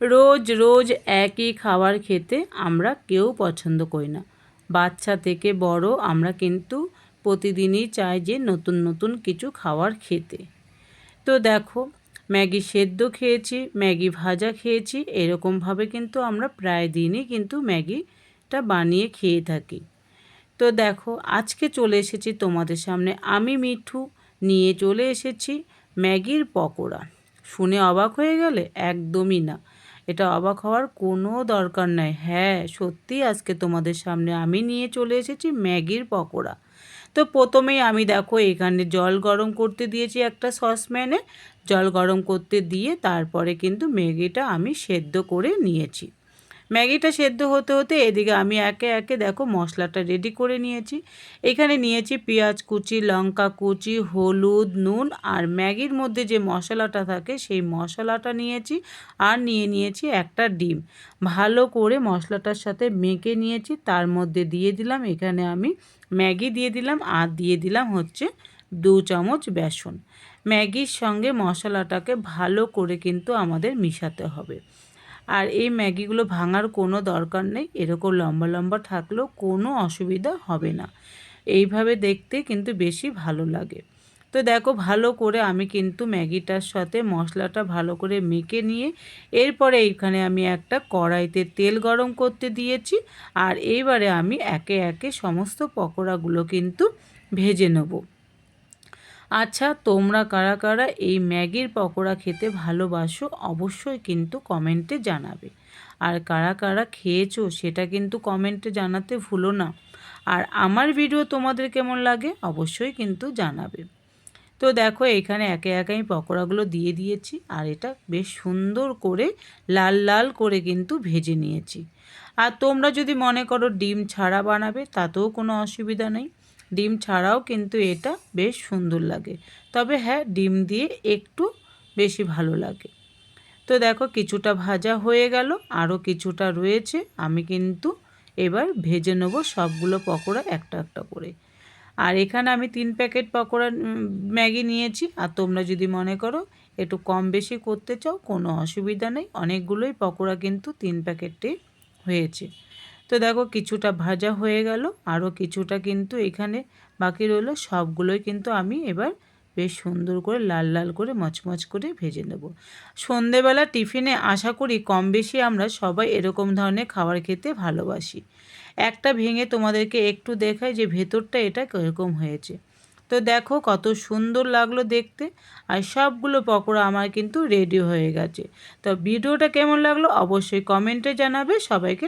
রোজ রোজ একই খাবার খেতে আমরা কেউ পছন্দ করি না। বাচ্চা থেকে বড় আমরা কিন্তু প্রতিদিনই চাই যে নতুন নতুন কিছু খাবার খেতে। তো দেখো, ম্যাগি সেদ্ধ খেয়েছি, ম্যাগি ভাজা খেয়েছি, এরকমভাবে কিন্তু আমরা প্রায় দিনই কিন্তু ম্যাগিটা বানিয়ে খেয়ে থাকি। তো দেখো, আজকে চলে এসেছি তোমাদের সামনে। আমি মিঠু, নিয়ে চলে এসেছি ম্যাগির পকোড়া। শুনে অবাক হয়ে গেলে? একদমই না। এটা অবাক হওয়ার কোনো দরকার নাই। হ্যাঁ সত্যি আজকে তোমাদের সামনে আমি নিয়ে চলে এসেছি ম্যাগির পকোড়া। তো প্রথমেই আমি দেখো, এখানে জল গরম করতে দিয়েছি একটা সসম্যানে জল গরম করতে দিয়ে তারপরে কিন্তু ম্যাগিটা আমি সেদ্ধ করে নিয়েছি। ম্যাগিটা সেদ্ধ হতে হতে এদিকে আমি একে একে দেখো মশলাটা রেডি করে নিয়েছি। এখানে নিয়েছি পেঁয়াজ কুচি, লঙ্কা কুচি, হলুদ, নুন আর ম্যাগির মধ্যে যে মশলাটা থাকে সেই মশলাটা নিয়েছি আর নিয়ে নিয়েছি একটা ডিম। ভালো করে মশলাটার সাথে মেখে নিয়েছি, তার মধ্যে দিয়ে দিলাম, এখানে আমি ম্যাগি দিয়ে দিলাম আর দিয়ে দিলাম হচ্ছে দু চামচ বেসন। ম্যাগির সঙ্গে মশলাটাকে ভালো করে কিন্তু আমাদের মিশাতে হবে। আর এই ম্যাগিগুলো ভাঙার কোনো দরকার নেই, এরকম লম্বা লম্বা থাকলেও কোনো অসুবিধা হবে না। এইভাবে দেখতে কিন্তু বেশি ভালো লাগে। তো দেখো ভালো করে আমি কিন্তু ম্যাগিটার সাথে মশলাটা ভালো করে মেখে নিয়ে, এরপরে এইখানে আমি একটা কড়াইতে তেল গরম করতে দিয়েছি আর এইবারে আমি একে একে সমস্ত পকোড়াগুলো কিন্তু ভেজে নেব। আচ্ছা তোমরা কারা কারা এই ম্যাগির পকোড়া খেতে ভালোবাসো অবশ্যই কিন্তু কমেন্টে জানাবে। আর কারা কারা খেয়েছো সেটা কিন্তু কমেন্টে জানাতে ভুলো না। আর আমার ভিডিও তোমাদের কেমন লাগে অবশ্যই কিন্তু জানাবে। তো দেখো, এখানে একে একে আমি পকোড়াগুলো দিয়ে দিয়েছি আর এটা বেশ সুন্দর করে লাল লাল করে কিন্তু ভেজে নিয়েছি। আর তোমরা যদি মনে করো ডিম ছাড়া বানাবে তাতেও কোনো অসুবিধা নেই। ডিম ছাড়াও কিন্তু এটা বেশ সুন্দর লাগে। তবে হ্যাঁ ডিম দিয়ে একটু বেশি ভালো লাগে। তো দেখো কিছুটা ভাজা হয়ে গেল আরও কিছুটা রয়েছে, আমি কিন্তু এবার ভেজে নেব সবগুলো পকোড়া একটা একটা করে। আর এখানে আমি তিন প্যাকেট পকোড়া ম্যাগি নিয়েছি, আর তোমরা যদি মনে করো একটু কম বেশি করতে চাও, কোনো অসুবিধা নেই, অনেকগুলোই পকোড়া কিন্তু তিন প্যাকেটে হয়েছে। তো দেখো কিছুটা ভাজা হয়ে গেল আরও কিছুটা কিন্তু এখানে বাকি রইল। সবগুলোই কিন্তু আমি এবার বেশ সুন্দর করে লাল লাল করে মচমচ করে ভেজে নেব। সন্ধেবেলা টিফিনে আশা করি কম বেশি আমরা সবাই এরকম ধরনের খাবার খেতে ভালোবাসি। একটা ভেঙে তোমাদেরকে একটু দেখাই যে ভেতরটা এটা কীরকম হয়েছে। তো দেখো কত সুন্দর লাগল দেখতে, আর সবগুলো পকোড়া আমার কিন্তু রেডি হয়ে গেছে। তো ভিডিওটা কেমন লাগল অবশ্যই কমেন্টে জানাবে, সবাইকে